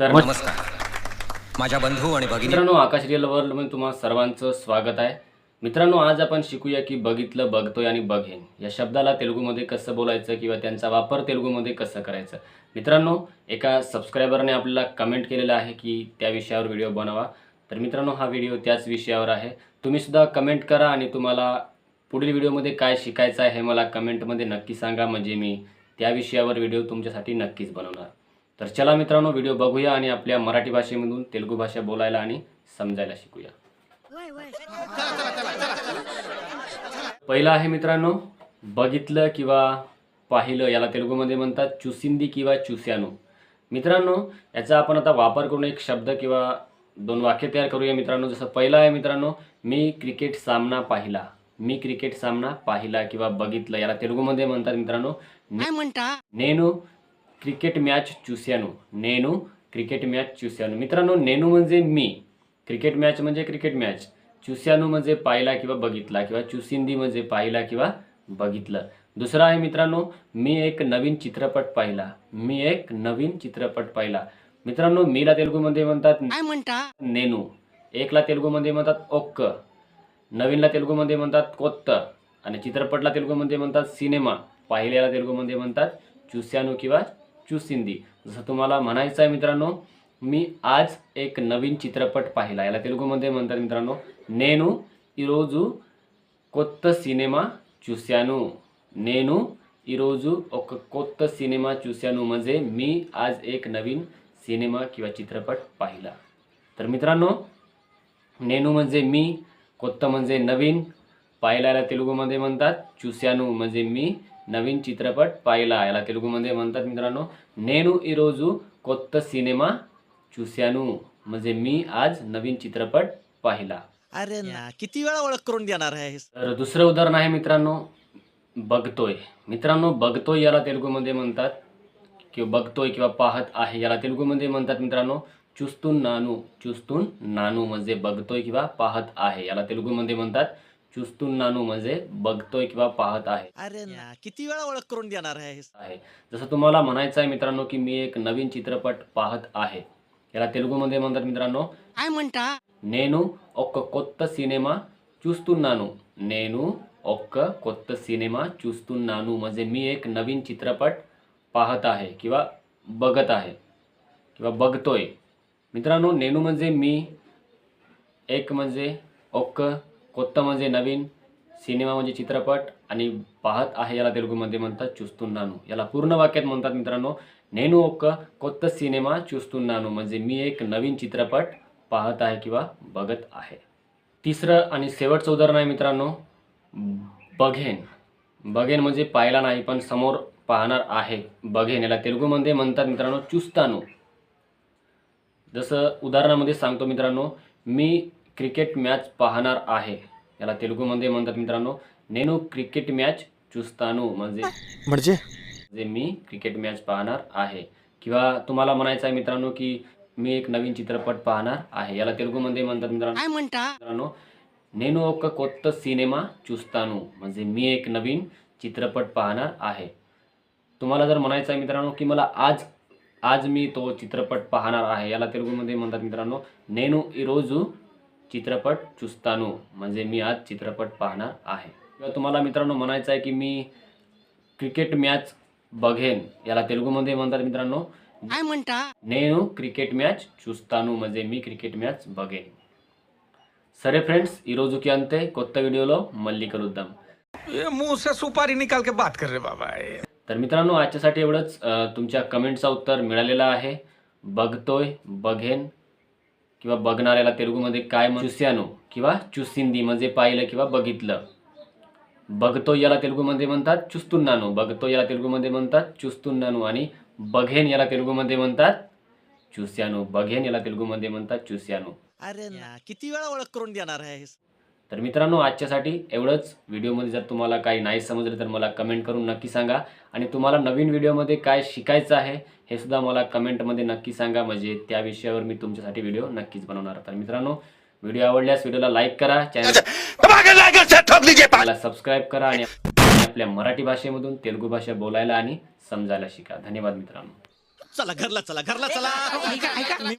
तर नमस्कार. माझ्या बंधू आणि भगिनी. मित्रांनो आकाश रिअल वर्ल्डमध्ये तुम्हाला सर्वांचं स्वागत आहे. मित्रांनो आज आपण शिकूया की बघितलं बघतोय आणि बघेन. या शब्दाला तेलुगूमध्ये कसं बोलायचं किंवा त्यांचा वापर तेलुगूमध्ये कसं करायचं? मित्रांनो एका सबस्क्रायबरने आपल्याला कमेंट केलेलं आहे की त्या विषयावर व्हिडिओ बनवा. तर मित्रांनो हा व्हिडिओ त्याच विषयावर आहे. तुम्ही सुद्धा कमेंट करा आणि तुम्हाला पुढील व्हिडिओमध्ये काय शिकायचं आहे हे मला कमेंटमध्ये नक्की सांगा. म्हणजे मी त्या विषयावर व्हिडिओ तुमच्यासाठी नक्कीच बनवणार. तर चला मित्रांनो व्हिडिओ बघूया आणि आपल्या मराठी भाषेमधून तेलुगू भाषा बोलायला आणि समजायला शिकूया. पहिलं आहे मित्रांनो बघितलं किंवा पाहिलं याला तेलुगूमध्ये म्हणतात चुसिंदी किंवा चुस्यानो. मित्रांनो याचा आपण आता वापर करून एक शब्द किंवा दोन वाक्य तयार करूया मित्रांनो. जसं पहिलं आहे मित्रांनो मी क्रिकेट सामना पाहिला. मी क्रिकेट सामना पाहिला किंवा बघितलं याला तेलुगूमध्ये म्हणतात मित्रांनो. काय म्हणता నేను क्रिकेट मॅच చూశాను నేను क्रिकेट मॅच చూశాను मित्रांनो नेनू म्हणजे मी क्रिकेट मॅच म्हणजे क्रिकेट मॅच चुस्यानू म्हणजे पाहिला किंवा बघितला किंवा चुसिंदी म्हणजे पाहिला किंवा बघितलं दुसरं आहे मित्रांनो मी एक नवीन चित्रपट पाहिला मी एक नवीन चित्रपट पाहिला मित्रांनो मीला तेलुगूमध्ये म्हणतात काय म्हणता नेनू एकला तेलुगूमध्ये म्हणतात ओक्क नवीनला तेलुगूमध्ये म्हणतात कोत्त आणि चित्रपटला तेलुगूमध्ये म्हणतात सिनेमा पाहिलेला तेलुगूमध्ये म्हणतात चुस्यानू किंवा चुसिंदी जसं तुम्हाला म्हणायचं आहे मित्रांनो मी आज एक नवीन चित्रपट पाहिला याला तेलुगूमध्ये म्हणतात मित्रांनो నేను ఈరోజు కొత్త సినిమా చూశాను నేను ఈరోజు ఒక కొత్త सिनेमा చూశాను म्हणजे मी आज एक नवीन सिनेमा किंवा चित्रपट पाहिला तर मित्रांनो नेनू म्हणजे मी कोत्त म्हणजे नवीन पाहिलाला तेलुगूमध्ये म्हणतात चुस्यानू म्हणजे मी नवीन चित्रपट पाहिला याला तेलुगूमध्ये म्हणतात मित्रांनो नेनू ఈరోజు కొత్త सिनेमा चुस्यानू म्हणजे मी आज नवीन चित्रपट पाहिला अरे ना किती वेळा ओळख करून देणार आहे तर दुसरं उदाहरण आहे मित्रांनो बघतोय मित्रांनो बघतोय याला तेलुगूमध्ये म्हणतात किंवा बघतोय किंवा पाहत आहे याला तेलुगूमध्ये म्हणतात मित्रांनो चुस्तून नानू चुस्तून नानू म्हणजे बघतोय किंवा पाहत आहे याला तेलुगूमध्ये म्हणतात चुस्तून नानू म्हणजे बघतोय किंवा पाहत आहे अरे ना किती वेळा ओळख करून देणार आहे आहे जसं तुम्हाला म्हणायचं आहे मित्रांनो की मी एक नवीन चित्रपट पाहत आहे याला तेलुगूमध्ये म्हणतात मित्रांनो काय म्हणता నేను ఒక కొత్త సినిమా చూస్తున్నాను నేను ఒక కొత్త सिनेमा చూస్తున్నాను म्हणजे मी एक नवीन चित्रपट पाहत आहे किंवा बघत आहे किंवा बघतोय मित्रांनो नेनू म्हणजे मी एक म्हणजे ओक्क कोत्त म्हणजे नवीन सिनेमा म्हणजे चित्रपट आणि पाहत आहे याला तेलुगूमध्ये म्हणतात चुस्तुन्नानू याला पूर्ण वाक्यात म्हणतात मित्रांनो नेनू ओक्क कोत्त सिनेमा चुस्तुन्नानू म्हणजे मी एक नवीन चित्रपट पाहत आहे किंवा बघत आहे. तिसरं आणि शेवटचं उदाहरण आहे मित्रांनो बघेन. बघेन म्हणजे पाहिला नाही पण समोर पाहणार आहे. बघेन. याला तेलुगूमध्ये म्हणतात मित्रांनो चुस्तानू. जसं उदाहरणामध्ये सांगतो मित्रांनो मी क्रिकेट मॅच पाहणार आहे. याला तेलुगूमध्ये म्हणतात मित्रांनो नेनु क्रिकेट मॅच चुस्तानो म्हणजे म्हणजे? जे मी क्रिकेट मॅच पाहणार आहे. किंवा तुम्हाला म्हणायचं आहे मित्रांनो की मी एक नवीन चित्रपट पाहणार आहे. याला तेलुगूमध्ये म्हणतात मित्रांनो मित्रांनो नेनू ओक कोत्त सिनेमा चुस्तानो म्हणजे मी एक नवीन चित्रपट पाहणार आहे. तुम्हाला जर म्हणायचं आहे मित्रांनो की मला आज आज मी तो चित्रपट पाहणार आहे. याला तेलुगूमध्ये म्हणतात मित्रांनो नेनू इरोजू चित्रपट చూస్తాను म्हणजे मी आज चित्रपट पाहणार आहे किंवा तुम्हाला मित्रांनो म्हणायचं आहे की मी क्रिकेट मॅच बघेन याला तेलुगूमध्ये म्हणतात मित्रांनो काय म्हणता నేను క్రికెట్ మ్యాచ్ చూస్తాను म्हणजे मी క్రికెట్ మ్యాచ్ బగేన్ సరే ఫ్రెండ్స్ ఈరోజుకి అంతే కొత్త వీడియోలో మళ్ళీ కలుద్దాం ये मुंह से सुपारी निकाल के बात कर रहे बाबा ये तर मित्रांनो आजच्यासाठी एवढंच अं, तुमच्या कमेंटचा उत्तर मिळालेलं आहे बघतोय बघेन किंवा बघणाऱ्याला तेलुगूमध्ये काय म्हण चुस्यानो किंवा चुसिंदी म्हणजे पाहिलं किंवा बघितलं. बघतो याला तेलुगूमध्ये म्हणतात चुस्तुन्नानो. बघतो याला तेलुगूमध्ये म्हणतात चुस्तुन्नानो. आणि बघेन याला तेलुगूमध्ये म्हणतात चुस्यानो. बघेन याला तेलुगूमध्ये म्हणतात चुस्यानो. अरे ना किती वेळा ओळख करून देणार आहे तर मित्रांनो आजच्यासाठी एवढंच. व्हिडिओमध्ये जर तुम्हाला काही नाही समजलं तर मला कमेंट करून नक्की सांगा. आणि तुम्हाला नवीन व्हिडिओमध्ये काय शिकायचं आहे हे सुद्धा मला कमेंटमध्ये नक्की सांगा. म्हणजे त्या विषयावर मी तुमच्यासाठी व्हिडिओ नक्कीच बनवणार. तर मित्रांनो व्हिडिओ आवडल्यास व्हिडिओला लाईक करा. चॅनलला सबस्क्राईब करा आणि आपल्या मराठी भाषेमधून तेलुगू भाषा बोलायला आणि समजायला शिका. धन्यवाद मित्रांनो. चला घरला चला घरला चला. ऐका ऐका.